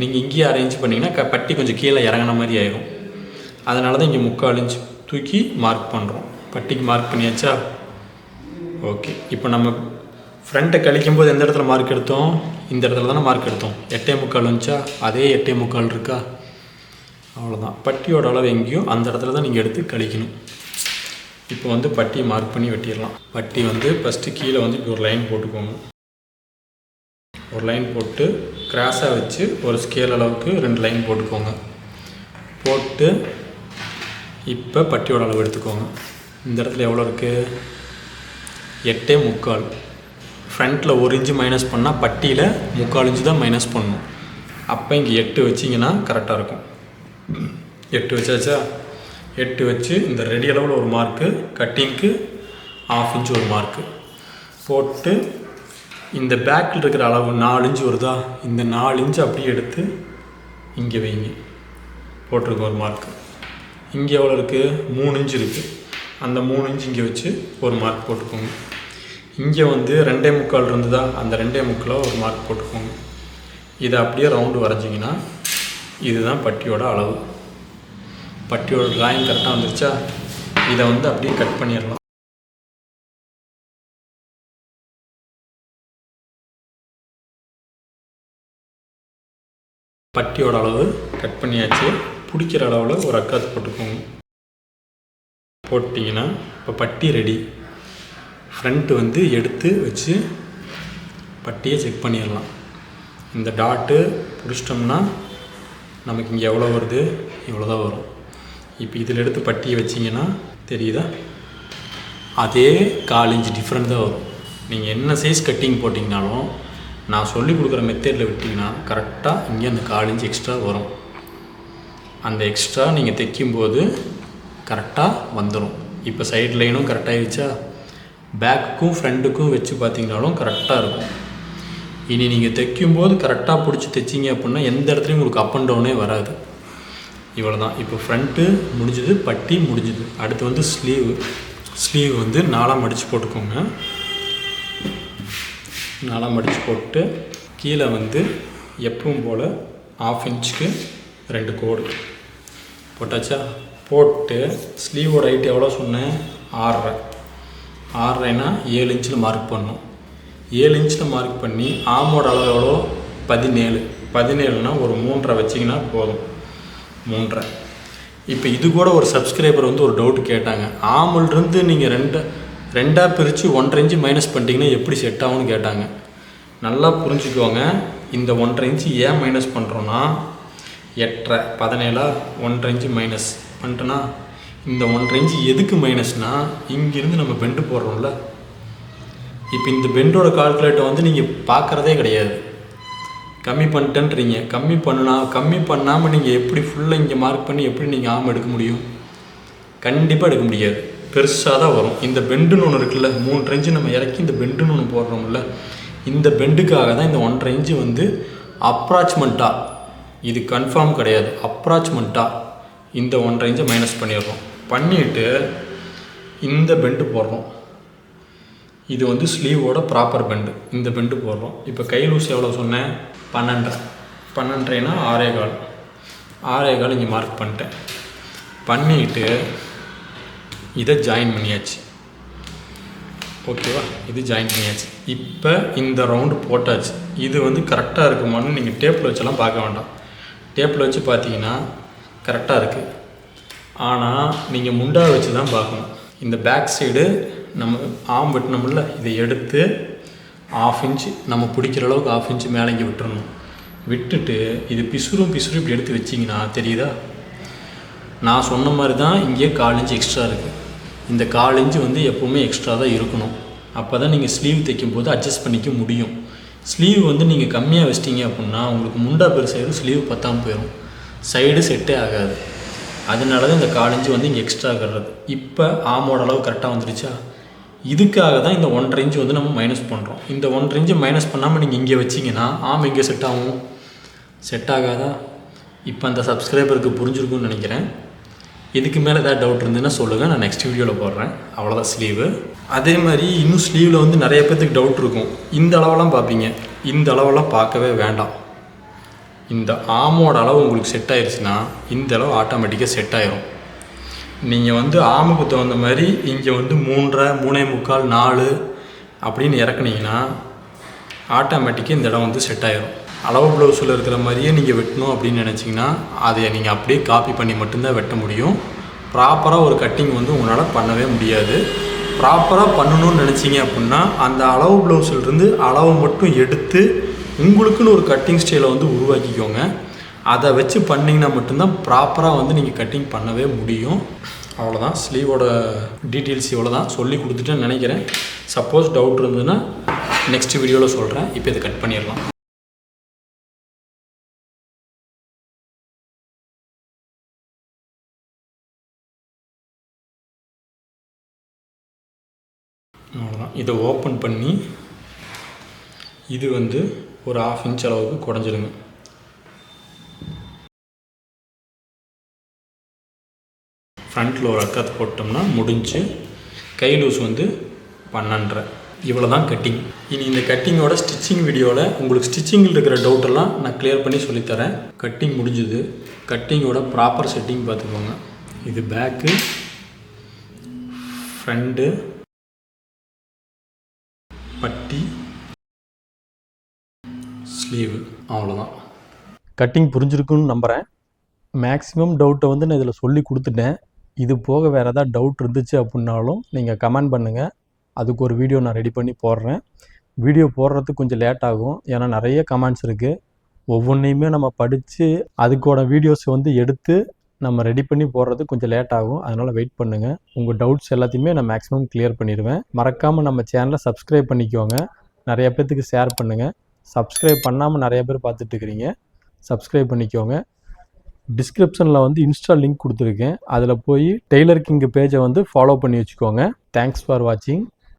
நீங்கள் இங்கேயே அரேஞ்ச் பண்ணிங்கன்னா க பட்டி கொஞ்சம் கீழே இறங்கின மாதிரி ஆயிரும். அதனால தான் இங்கே முக்கால் இன்ச் தூக்கி மார்க் பண்ணுறோம் பட்டிக்கு மார்க் பண்ணியாச்சா? ஓகே இப்போ நம்ம ஃப்ரண்ட்டை கழிக்கும் போது எந்த இடத்துல மார்க் எடுத்தோம்? இந்த இடத்துல தானே மார்க் எடுத்தோம். எட்டே முக்கால் வந்துச்சா அதே எட்டே முக்கால் இருக்கா? அவ்வளோதான் பட்டியோட அளவு எங்கேயோ அந்த இடத்துல தான் நீங்கள் எடுத்து கழிக்கணும். இப்போ வந்து பட்டியை மார்க் பண்ணி வெட்டிடலாம். பட்டி வந்து ஃபஸ்ட்டு கீழே வந்து இப்படி ஒரு லைன் போட்டுக்கோங்க. ஒரு லைன் போட்டு கிராஸாக வச்சு ஒரு ஸ்கேல் அளவுக்கு ரெண்டு லைன் போட்டுக்கோங்க. போட்டு இப்போ பட்டியோட அளவு எடுத்துக்கோங்க. இந்த இடத்துல எவ்வளோ இருக்குது எட்டே முக்கால். ஃப்ரண்ட்டில் ஒரு இன்ச்சு மைனஸ் பண்ணால் பட்டியில் முக்கால் இன்ச்சு தான் மைனஸ் பண்ணணும் அப்போ இங்கே எட்டு வச்சிங்கன்னா கரெக்டாக இருக்கும். எட்டு வச்சாச்சா? எட்டு வச்சு இந்த ரெடி அளவில் ஒரு மார்க்கு கட்டிங்க்கு ஆஃப் இன்ச் ஒரு மார்க்கு போட்டு இந்த பேக்கில் இருக்கிற அளவு நாலு இன்ச்சு வருதா? இந்த நாலு இன்ச்சு அப்படியே எடுத்து இங்கே வைங்க. போட்டிருக்க ஒரு மார்க்கு இங்கே எவ்வளோ இருக்குது மூணு இன்ச்சு இருக்குது அந்த மூணு இன்ச்சு இங்கே வச்சு ஒரு மார்க் போட்டுக்கோங்க. இங்கே வந்து ரெண்டே முக்கால் இருந்ததா? அந்த ரெண்டே முக்கால் ஒரு மார்க் போட்டுக்கோங்க. இதை அப்படியே ரவுண்டு வரைஞ்சிங்கன்னா இதுதான் பட்டியோட அளவு. பட்டியோட டிராயிங் கரெக்டாக வந்துருச்சா இதை வந்து அப்படியே கட் பண்ணிடலாம். பட்டியோட அளவு கட் பண்ணியாச்சு. பிடிக்கிற அளவில் ஒரு அக்காத்து போட்டுக்கோங்க. போட்டிங்கன்னா இப்போ பட்டி ரெடி ஃப்ரண்ட்டு வந்து எடுத்து வச்சு பட்டியை செக் பண்ணிடலாம். இந்த டாட்டு பிடிச்சிட்டோம்னா நமக்கு இங்கே எவ்வளோ வருது? இவ்வளோ தான் வரும். இப்போ இதில் எடுத்து பட்டியை வச்சிங்கன்னா தெரியுதா? அதே கால் இன்ச் டிஃப்ரெண்ட் தான் வரும். நீங்கள் என்ன சைஸ் கட்டிங் போட்டிங்கனாலும் நான் சொல்லி கொடுக்குற மெத்தேடில் விட்டிங்கன்னா கரெக்டாக இங்கே அந்த கால் இன்ச் எக்ஸ்ட்ரா வரும். அந்த எக்ஸ்ட்ரா நீங்கள் தைக்கும்போது கரெக்டாக வந்துடும் இப்போ சைடு லைனும் கரெக்டாகிடுச்சா பேக்குக்கும் ஃப்ரண்ட்டுக்கும் வச்சு பார்த்தீங்கனாலும் கரெக்டாக இருக்கும். இனி நீங்கள் தைக்கும்போது கரெக்டாக பிடிச்சி தைச்சிங்க அப்படின்னா எந்த இடத்துலையும் உங்களுக்கு அப் அண்ட் டவுனே வராது. இவ்வளோ தான் இப்போ ஃப்ரண்ட்டு முடிஞ்சது பட்டி முடிஞ்சுது. அடுத்து வந்து ஸ்லீவ் ஸ்லீவ் வந்து நாலாம் மடித்து போட்டுக்கோங்க. நாலாம் மடித்து போட்டு கீழே வந்து எப்பவும் போல் ஆஃப் இன்ச்சுக்கு ரெண்டு கோடு. போட்டாச்சா? போட்டு ஸ்லீவோட ஹைட் எவ்வளோ சொன்னேன்? ஆறரை. ஆறரைனா ஏழு இன்ச்சில் மார்க் பண்ணும் ஏழு இன்ச்சில் மார்க் பண்ணி ஆமோட அளவு எவ்வளோ பதினேழு. பதினேழுனா ஒரு மூன்றரை வச்சிங்கன்னா போதும். மூன்றரை. இப்போ இது கூட ஒரு சப்ஸ்கிரைபர் வந்து ஒரு டவுட் கேட்டாங்க. ஆமல்ருந்து நீங்கள் ரெண்டு ரெண்டாக பிரித்து ஒன்றரை இன்ச்சு மைனஸ் பண்ணிட்டீங்கன்னா எப்படி செட் ஆகும்னு கேட்டாங்க. நல்லா புரிஞ்சுக்கோங்க. இந்த ஒன்றரை இன்ச்சு ஏன் மைனஸ் பண்ணுறோன்னா எட்டரை பதினேழா ஒன்றரை இன்ச்சு மைனஸ் பண்ணிட்டோன்னா இந்த ஒன்றரை இன்ச்சு எதுக்கு மைனஸ்னால் இங்கேருந்து நம்ம பெண்டு போடுறோம்ல. இப்போ இந்த பெண்டோட கால்குலேட்டை வந்து நீங்கள் பார்க்குறதே கிடையாது. கம்மி பண்ணிட்டேன்றீங்க. கம்மி பண்ணுனா கம்மி பண்ணாமல் நீங்கள் எப்படி ஃபுல்லாக இங்கே மார்க் பண்ணி எப்படி நீங்கள் ஆம் எடுக்க முடியும்? கண்டிப்பாக எடுக்க முடியாது. பெருசாக தான் வரும். இந்த பெண்டுன்னு ஒன்று இருக்குல்ல மூணு இன்ச்சு நம்ம இறக்கி இந்த பெண்டுன்னு ஒன்று போடுறோம்ல இந்த பெண்டுக்காக தான் இந்த ஒன்றரை இன்ச்சு வந்து அப்ராச்மெண்ட்டாக இது கன்ஃபார்ம் கிடையாது. அப்ராச்மெண்ட்டாக இந்த ஒன்றரை இன்ச்சை மைனஸ் பண்ணிடுறோம். பண்ணிவிட்டு இந்த பெண்டு போடுறோம். இது வந்து ஸ்லீவோட ப்ராப்பர் பெண்டு இந்த பெண்டு போடுறோம். இப்போ கை லூஸ் எவ்வளோ சொன்னேன்? பன்னெண்டரை பன்னெண்டரைனா ஆறே கால். ஆறே கால் இங்கே மார்க் பண்ணிட்டேன். பண்ணிக்கிட்டு இதை ஜாயின் பண்ணியாச்சு. ஓகேவா இது ஜாயின் பண்ணியாச்சு. இப்போ இந்த ரவுண்டு போட்டாச்சு. இது வந்து கரெக்டாக இருக்குமான்னு நீங்கள் டேப்பில் வச்செல்லாம் பார்க்க வேண்டாம். டேப்பில் வச்சு பார்த்தீங்கன்னா கரெக்டாக இருக்குது ஆனால் நீங்கள் முண்டா வச்சு தான் பார்க்கணும். இந்த பேக் சைடு நம்ம ஆம் வெட்டினோம்ல இதை எடுத்து ஆஃப் இன்ச்சு நம்ம பிடிக்கிற அளவுக்கு ஆஃப் இன்ச்சு மேலே இங்கே விட்டுறணும். விட்டுட்டு இது பிசுறும் பிசுறும் இப்படி எடுத்து வச்சிங்கன்னா தெரியுதா? நான் சொன்ன மாதிரி தான் இங்கே கால் இன்ச்சு எக்ஸ்ட்ரா இருக்குது இந்த கால் இன்ச்சு வந்து எப்போவுமே எக்ஸ்ட்ரா தான் இருக்கணும். அப்போ தான் நீங்கள் ஸ்லீவ் தைக்கும் போது அட்ஜஸ்ட் பண்ணிக்க முடியும். ஸ்லீவ் வந்து நீங்கள் கம்மியாக வச்சிட்டிங்க அப்படின்னா உங்களுக்கு முண்டா பெருசாயிரும் ஸ்லீவ் பத்தாமல் போயிடும் சைடு செட்டே ஆகாது. அதனால தான் இந்த கால் இன்ச்சு வந்து இங்கே எக்ஸ்ட்ரா கட்டுறது இப்போ ஆமோட அளவு கரெக்டாக வந்துருச்சா? இதுக்காக தான் இந்த ஒன்றரை ரேஞ்சு வந்து நம்ம மைனஸ் பண்ணுறோம் இந்த ஒன்றரை இன்ச்சு மைனஸ் பண்ணாமல் நீங்கள் இங்கே வச்சிங்கன்னா ஆம் இங்கே செட் ஆகும். செட் ஆகாதா? இப்போ அந்த சப்ஸ்கிரைபருக்கு புரிஞ்சிருக்கும்னு நினைக்கிறேன். இதுக்கு மேலே ஏதாவது டவுட் இருந்ததுன்னா சொல்லுங்கள் நான் நெக்ஸ்ட் வீடியோவில் போடுறேன். அவ்வளோதான் ஸ்லீவு அதே மாதிரி இன்னும் ஸ்லீவில் வந்து நிறைய பேர்த்துக்கு டவுட் இருக்கும். இந்த அளவெல்லாம் பார்ப்பீங்க. இந்த அளவெல்லாம் பார்க்கவே வேண்டாம். இந்த ஆமோட அளவு உங்களுக்கு செட் ஆயிடுச்சுன்னா இந்த அளவு ஆட்டோமேட்டிக்காக செட் ஆயிரும். நீங்கள் வந்து ஆமுக்கு தகுந்த மாதிரி இங்கே வந்து மூன்றரை மூணே முக்கால் நாலு அப்படின்னு இறக்குனீங்கன்னா ஆட்டோமேட்டிக்காக இந்த இடம் வந்து செட் ஆயிரும். அளவு ப்ளவுஸில் இருக்கிற மாதிரியே நீங்கள் வெட்டணும் அப்படின்னு நினச்சிங்கன்னா அதை நீங்கள் அப்படியே காப்பி பண்ணி மட்டும்தான் வெட்ட முடியும். ப்ராப்பராக ஒரு கட்டிங் வந்து உங்களால் பண்ணவே முடியாது. ப்ராப்பராக பண்ணணும்னு நினச்சிங்க அப்படின்னா அந்த அளவு ப்ளவுஸிலிருந்து அளவை மட்டும் எடுத்து உங்களுக்குன்னு ஒரு கட்டிங் ஸ்டைலை வந்து உருவாக்கிக்கோங்க. அதை வச்சு பண்ணிங்கன்னா மட்டும்தான் ப்ராப்பராக வந்து நீங்கள் கட்டிங் பண்ணவே முடியும். அவ்வளோதான் ஸ்லீவோட டீட்டெயில்ஸ் இவ்வளோ தான் சொல்லி கொடுத்துட்டேன்னு நினைக்கிறேன். சப்போஸ் டவுட் இருந்ததுன்னா நெக்ஸ்ட் வீடியோவில் சொல்கிறேன் இப்போ இதை கட் பண்ணிடலாம். அவ்வளோதான் இதை ஓப்பன் பண்ணி இது வந்து ஒரு ஆஃப் இன்ச் அளவுக்கு குறைஞ்சிருங்க ஃப்ரண்ட்டில் ஒரு அக்கத்து போட்டோம்னா முடிஞ்சு கை லூஸ் வந்து பன்னெண்டரை. இவ்வளோ தான் கட்டிங் இனி இந்த கட்டிங்கோட ஸ்டிச்சிங் வீடியோவில் உங்களுக்கு ஸ்டிச்சிங்கில் இருக்கிற டவுட்டெல்லாம் நான் கிளியர் பண்ணி சொல்லித்தரேன். கட்டிங் முடிஞ்சுது. கட்டிங்கோட ப்ராப்பர் செட்டிங் பார்த்துக்கோங்க. இது பேக்கு ஃப்ரண்ட்டு பட்டி ஸ்லீவு அவ்வளோதான் கட்டிங் புரிஞ்சிருக்குன்னு நம்புகிறேன் மேக்ஸிமம் டவுட்டை வந்து நான் இதில் சொல்லி கொடுத்துட்டேன். இது போக வேறு ஏதாவது டவுட் இருந்துச்சு அப்படின்னாலும் நீங்கள் கமெண்ட் பண்ணுங்கள் அதுக்கு ஒரு வீடியோ நான் ரெடி பண்ணி போடுறேன். வீடியோ போடுறதுக்கு கொஞ்சம் லேட் ஆகும். ஏன்னா நிறைய கமெண்ட்ஸ் இருக்குது ஒவ்வொன்றையுமே நம்ம படித்து அதுக்கோட வீடியோஸ் வந்து எடுத்து நம்ம ரெடி பண்ணி போடுறது கொஞ்சம் லேட் ஆகும். அதனால் வெயிட் பண்ணுங்கள் உங்கள் டவுட்ஸ் எல்லாத்தையுமே நான் மேக்ஸிமம் கிளியர் பண்ணிடுவேன். மறக்காமல் நம்ம சேனலை சப்ஸ்கிரைப் பண்ணிக்கோங்க. நிறைய பேர்த்துக்கு ஷேர் பண்ணுங்கள் சப்ஸ்கிரைப் பண்ணாமல் நிறைய பேர் பார்த்துட்டு இருக்கிறீங்க. சப்ஸ்கிரைப் பண்ணிக்கோங்க. டிஸ்கிரிப்ஷனில் வந்து இன்ஸ்டா லிங்க் கொடுத்துருக்கேன். அதில் போய் டெய்லர் கிங் பேஜை வந்து ஃபாலோ பண்ணி வச்சுக்கோங்க. தேங்க்ஸ் ஃபார் வாட்சிங்